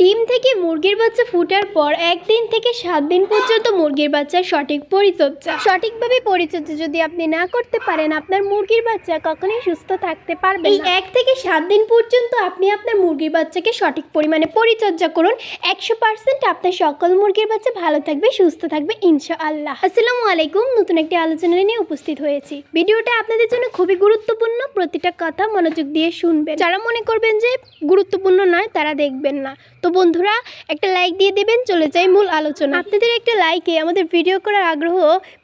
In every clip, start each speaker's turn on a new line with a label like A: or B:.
A: ডিম থেকে মুরগির বাচ্চা ফুটার পর একদিন থেকে সাত দিন পর্যন্ত মুরগির বাচ্চার সঠিক পরিচর্যা। সঠিকভাবে পরিচর্যা যদি আপনি না করতে পারেন আপনার মুরগির বাচ্চা কখনোই সুস্থ থাকতে পারবে এই এক থেকে সাত দিন পর্যন্ত আপনি আপনার মুরগির বাচ্চাকে সঠিক পরিমাণে পরিচর্যা করুন। একশো পার্সেন্ট আপনার সকল মুরগির বাচ্চা ভালো থাকবে সুস্থ থাকবে ইনশাআল্লাহ। আসসালামু আলাইকুম নতুন একটি আলোচনা নিয়ে উপস্থিত হয়েছি। ভিডিওটা আপনাদের জন্য খুবই গুরুত্বপূর্ণ প্রতিটা কথা মনোযোগ দিয়ে শুনবেন। যারা মনে করবেন যে গুরুত্বপূর্ণ নয় তারা দেখবেন না। তো বন্ধুরা, একটা লাইক দিয়ে দেবেন, চলে যাই মূল আলোচনা। আপনাদের একটা লাইকে আমাদের ভিডিও করার আগ্রহ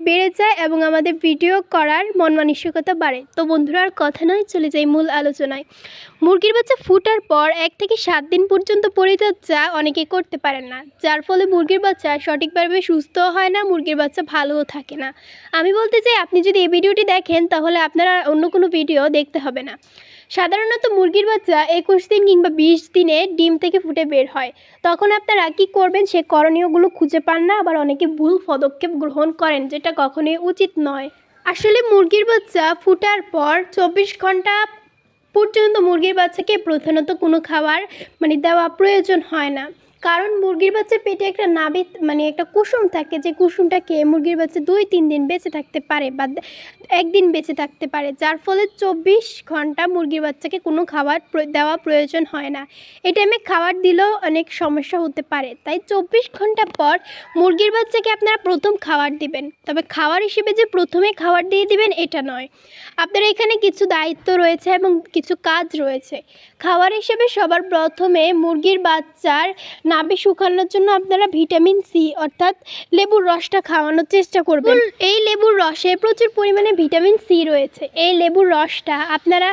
A: বেড়ে যায় এবং আমাদের ভিডিও করার মন মানসিকতা বাড়ে। তো বন্ধুরা, আর কথা নয়, চলে যাই মূল আলোচনায়। মুরগির বাচ্চা ফুটার পর এক থেকে সাত দিন পর্যন্ত পরিচর্যা অনেকে করতে পারেন না। যার ফলে মুরগির বাচ্চা সঠিকভাবে সুস্থ হয় না, মুরগির বাচ্চা ভালোও থাকে না। আমি বলতে চাই, আপনি যদি এই ভিডিওটি দেখেন, তাহলে আপনার অন্য কোনো ভিডিও দেখতে হবে না। সাধারণত মুরগির বাচ্চা একুশ দিন কিংবা বিশ দিনে ডিম থেকে ফুটে বের হয়। তখন আপনারা কী করবেন? সে করণীয়গুলো খুঁজে পান না, আবার অনেকে ভুল পদক্ষেপ গ্রহণ করেন, যেটা কখনোই উচিত নয়। আসলে মুরগির বাচ্চা ফুটার পর চব্বিশ ঘণ্টা পর্যন্ত মুরগির বাচ্চাকে প্রধানত কোনো খাবার মানে দেওয়া প্রয়োজন হয় না। কারণ মুরগির বাচ্চার পেটে একটা নাবি মানে একটা কুসুম থাকে, যে কুসুমটা খেয়ে মুরগির বাচ্চা দুই, তিন দিন বেঁচে থাকতে পারে বা একদিন বেঁচে থাকতে পারে, যার ফলে চব্বিশ ঘণ্টা মুরগির বাচ্চাকে কোনো খাবার দেওয়া প্রয়োজন হয় না। এই টাইমে খাবার দিলেও অনেক সমস্যা হতে পারে। তাই চব্বিশ ঘণ্টা পর মুরগির বাচ্চাকে আপনারা প্রথম খাবার দিবেন। তবে খাবার হিসেবে যে প্রথমে খাবার দিয়ে দিবেন, এটা নয়। আপনার এখানে কিছু দায়িত্ব রয়েছে এবং কিছু কাজ রয়েছে। খাবার হিসেবে সবার প্রথমে মুরগির বাচ্চার নাভি শুকানোর জন্য আপনারা ভিটামিন সি অর্থাৎ লেবুর রসটা খাওয়ানোর চেষ্টা করবেন। এই লেবুর রসে প্রচুর পরিমাণে ভিটামিন সি রয়েছে। এই লেবুর রসটা আপনারা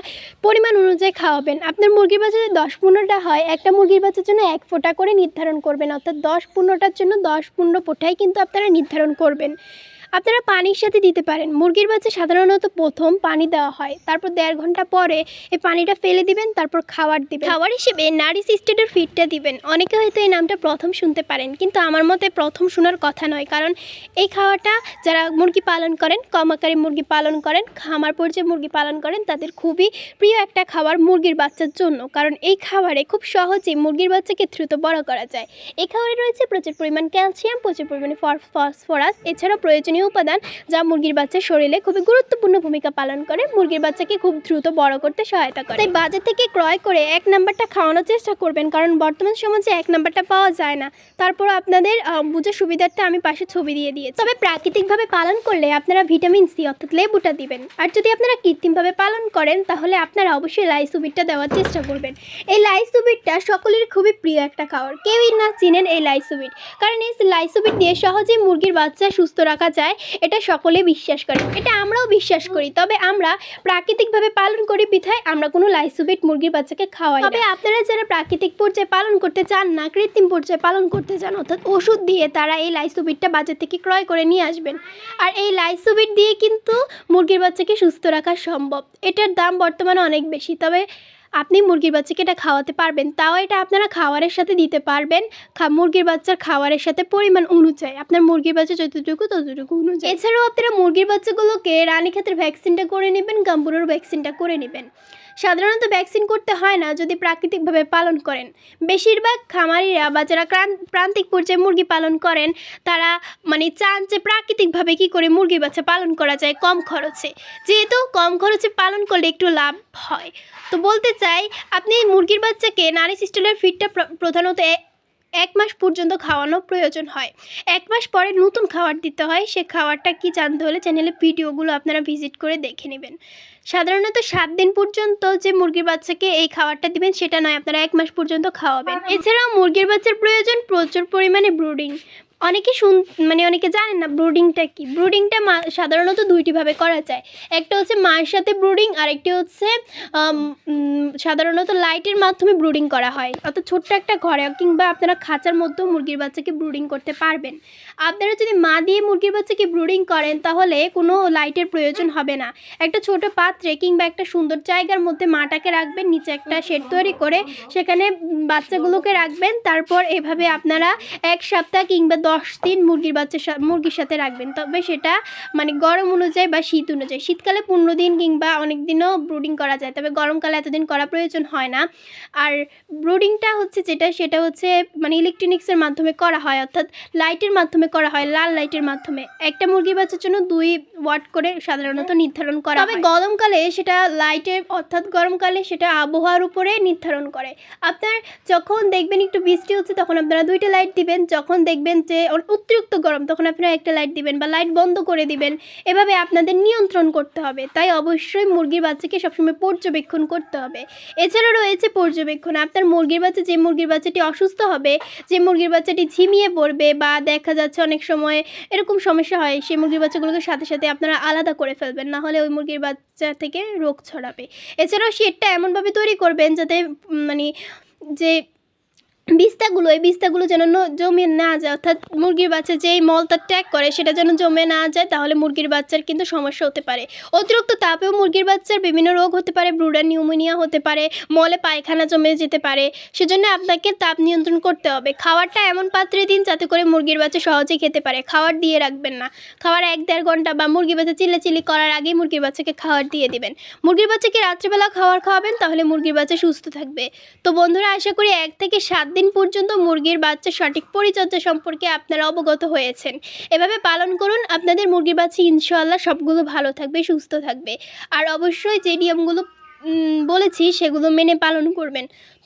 A: পরিমাণ অনুযায়ী খাওয়াবেন। আপনার মুরগির বাচ্চা যদি দশ পনেরোটা হয়, একটা মুরগির বাচ্চার জন্য এক ফোঁটা করে নির্ধারণ করবেন। অর্থাৎ দশ পনেরোটার জন্য দশ পনেরো ফোঁটাই কিন্তু আপনারা নির্ধারণ করবেন। আপনারা পানির সাথে দিতে পারেন। মুরগির বাচ্চা সাধারণত প্রথম পানি দেওয়া হয়। তারপর দেড় ঘণ্টা পরে এই পানিটা ফেলে দিবেন, তারপর খাবার দিবেন। খাবার হিসেবে নারিশ স্টেটের ফিডটা দিবেন। অনেকে হয়তো এই নামটা প্রথম শুনতে পারেন, কিন্তু আমার মতে প্রথম শোনার কথা নয়। কারণ এই খাওয়াটা যারা মুরগি পালন করেন কম আকারে মুরগি পালন করেন, খামার পর্যায়ে মুরগি পালন করেন, তাদের খুবই প্রিয় একটা খাবার মুরগির বাচ্চার জন্য। কারণ এই খাবারে খুব সহজেই মুরগির বাচ্চাকে দ্রুত বড় করা যায়। এই খাবারে রয়েছে প্রচুর পরিমাণ ক্যালসিয়াম, প্রচুর পরিমাণে ফসফরাস, এছাড়াও প্রয়োজনীয় উপাদান যা মুরগির বাচ্চার শরীরে খুবই গুরুত্বপূর্ণ ভূমিকা পালন করে। মুরগির বাচ্চাকে খুব দ্রুত বড় করতে সহায়তা করে। তাই বাজার থেকে ক্রয় করে এক নাম্বারটা খাওয়ানোর চেষ্টা করবেন, কারণ বর্তমান সমাজে এক নাম্বারটা পাওয়া যায় না। তারপর আপনাদের বুঝে সুবিধার্থে আমি পাশে ছবি দিয়ে দিয়েছি। তবে প্রাকৃতিকভাবে পালন করলে আপনারা ভিটামিন সি, অর্থাৎ লেবুটা দিবেন। আর যদি আপনারা কৃত্রিমভাবে পালন করেন, তাহলে আপনারা অবশ্যই লাইসুবিটটা দেওয়ার চেষ্টা করবেন। এই লাইসুবিটটা সকলের খুবই প্রিয় একটা খাবার কেউই না চিনেন এই লাইসুবিট। কারণ এই লাইসুবিট দিয়ে সহজেই মুরগির বাচ্চা সুস্থ রাখা যায়। এটা সকলে বিশ্বাস করে। এটা আমরাও বিশ্বাস করি। তবে আমরা প্রাকৃতিকভাবে পালন করি বিধায় আমরা কোনো লাইসুবিট মুরগির বাচ্চাকে খাওয়াই তবে আপনারা যারা প্রাকৃতিক পর্যায়ে পালন করতে চান না, কৃত্রিম পর্যায়ে পালন করতে চান, অর্থাৎ ওষুধ দিয়ে তারা এই লাইসুবিটটা বাজার থেকে ক্রয় করে নিয়ে আসবেন। আর এই লাইসুবিট দিয়ে কিন্তু মুরগির বাচ্চাকে সুস্থ রাখা সম্ভব। এটার দাম বর্তমানে অনেক বেশি। তবে আপনি মুরগির বাচ্চাকে এটা খাওয়াতে পারবেন, তাও এটা আপনারা খাওয়ারের সাথে দিতে পারবেন। মুরগির বাচ্চার খাওয়ারের সাথে পরিমাণ অনুযায়ী, আপনার মুরগির বাচ্চা যতটুকু ততটুকু অনুযায়ী। এছাড়াও আপনারা মুরগির বাচ্চাগুলোকে রানী রানীক্ষেতের ভ্যাকসিনটা করে নেবেন, গাম্বুরোর ভ্যাকসিনটা করে নেবেন। সাধারণত ভ্যাকসিন করতে হয় না যদি প্রাকৃতিকভাবে পালন করেন। বেশিরভাগ খামারিরা বা যারা প্রান্তিক পর্যায়ে মুরগি পালন করেন, তারা মানে চান যে প্রাকৃতিকভাবে কী করে মুরগি বাচ্চা পালন করা যায় কম খরচে। যেহেতু কম খরচে পালন করলে একটু লাভ হয়। তো বলতে চাই, আপনি মুরগির বাচ্চাকে নারী সিস্টেলের ফিডটা প্রধানত এক মাস পর্যন্ত খাওয়ানো প্রয়োজন হয়। এক মাস পরে নতুন খাবার দিতে হয়। সে খাবারটা কি জানতে হলে চ্যানেলে ভিডিওগুলো আপনারা ভিজিট করে দেখে নেবেন। সাধারণত সাত দিন পর্যন্ত যে মুরগির বাচ্চাকে এই খাবারটা দিবেন সেটা নয় আপনারা এক মাস পর্যন্ত খাওয়াবেন। এছাড়াও মুরগির বাচ্চার প্রয়োজন প্রচুর পরিমাণে ব্রুডিং অনেকে শুন মানে অনেকে জানেন না ব্রুডিংটা কি? ব্রুডিংটা সাধারণত দুইটিভাবে করা যায়। একটা হচ্ছে মায়ের সাথে ব্রুডিং, আর একটি হচ্ছে সাধারণত লাইটের মাধ্যমে ব্রুডিং করা হয়। অর্থাৎ ছোট্ট একটা ঘরে কিংবা আপনারা খাঁচার মধ্যেও মুরগির বাচ্চাকে ব্রুডিং করতে পারবেন। আপনারা যদি মা দিয়ে মুরগির বাচ্চাকে ব্রুডিং করেন, তাহলে কোনো লাইটের প্রয়োজন হবে না। একটা ছোট পাত্রে কিংবা একটা সুন্দর জায়গার মধ্যে মাটাকে রাখবেন, নিচে একটা শেড তৈরি করে সেখানে বাচ্চাগুলোকে রাখবেন। তারপর এভাবে আপনারা এক সপ্তাহ কিংবা দশ দিন মুরগির বাচ্চার মুরগির সাথে রাখবেন। তবে সেটা মানে গরম অনুযায়ী বা শীত অনুযায়ী। শীতকালে পনেরো দিন কিংবা অনেক দিনও ব্রুডিং করা যায়। তবে গরমকালে এতদিন করা প্রয়োজন হয় না। আর ব্রুডিংটা হচ্ছে যেটা, সেটা হচ্ছে মানে ইলেকট্রনিক্সের মাধ্যমে করা হয়। অর্থাৎ লাইটের মাধ্যমে করা হয়, লাল লাইটের মাধ্যমে। একটা মুরগির বাচ্চার জন্য দুই ওয়াট করে সাধারণত নির্ধারণ করা তবে গরমকালে সেটা লাইটের অর্থাৎ গরমকালে সেটা আবহাওয়ার উপরে নির্ধারণ করে। আপনার যখন দেখবেন একটু বৃষ্টি হচ্ছে তখন আপনারা দুইটা লাইট দিবেন। যখন দেখবেন যে অতিরিক্ত গরম তখন আপনারা একটা লাইট দিবেন বা লাইট বন্ধ করে দিবেন। এভাবে আপনাদের নিয়ন্ত্রণ করতে হবে। তাই অবশ্যই মুরগির বাচ্চাকে সবসময় পর্যবেক্ষণ করতে হবে। এছাড়া রয়েছে পর্যবেক্ষণ। আপনার মুরগির বাচ্চা যে মুরগির বাচ্চাটি অসুস্থ হবে যে মুরগির বাচ্চাটি ঝিমিয়ে পড়বে বা দেখা যাচ্ছে অনেক সময় এরকম সমস্যা হয় সেই মুরগির বাচ্চাগুলোকে সাথে সাথে আপনারা আলাদা করে ফেলবেন না হলে ওই মুরগির বাচ্চা থেকে রোগ ছড়াবে। এছাড়াও শেডটা এমনভাবে তৈরি করবেন যাতে মানে যে বিস্তাগুলো, এই বিস্তাগুলো যেন জমে না যায়। অর্থাৎ মুরগির বাচ্চা যেই মলটা ট্যাগ করে, সেটা যেন জমে না যায়, তাহলে মুরগির বাচ্চার কিন্তু সমস্যা হতে পারে। অতিরিক্ত তাপেও মুরগির বাচ্চার বিভিন্ন রোগ হতে পারে, ব্রুডার নিউমোনিয়া হতে পারে, মলে পায়খানা জমে যেতে পারে। সেজন্য আপনাকে তাপ নিয়ন্ত্রণ করতে হবে। খাবারটা এমন পাত্রে দিন যাতে করে মুরগির বাচ্চা সহজে খেতে পারে। খাবার দিয়ে রাখবেন না। খাবার এক দেড় ঘণ্টা বা মুরগির বাচ্চা চিল্লাচিল্লি করার আগেই মুরগির বাচ্চাকে খাবার দিয়ে দিবেন। মুরগির বাচ্চাকে রাত্রিবেলা খাবার খাওয়াবেন, তাহলে মুরগির বাচ্চা সুস্থ থাকবে। তো বন্ধুরা, আশা করি এক থেকে সাত দিন পর্যন্ত মুরগির বাচ্চা সঠিক পরিচর্যা সম্পর্কে আপনারা অবগত হয়েছেন। এভাবে পালন করুন, আপনাদের মুরগির বাচ্চা ইনশাল্লাহ সবগুলো ভালো থাকবে, সুস্থ থাকবে। আর অবশ্যই যে নিয়মগুলো বলেছি সেগুলো মেনে পালন করবেন।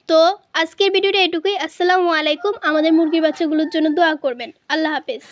A: তো আজকের ভিডিওটা এটুকুই। আসসালামু আলাইকুম। আমাদের মুরগির বাচ্চাগুলোর জন্য দোয়া করবেন। আল্লাহ হাফেজ।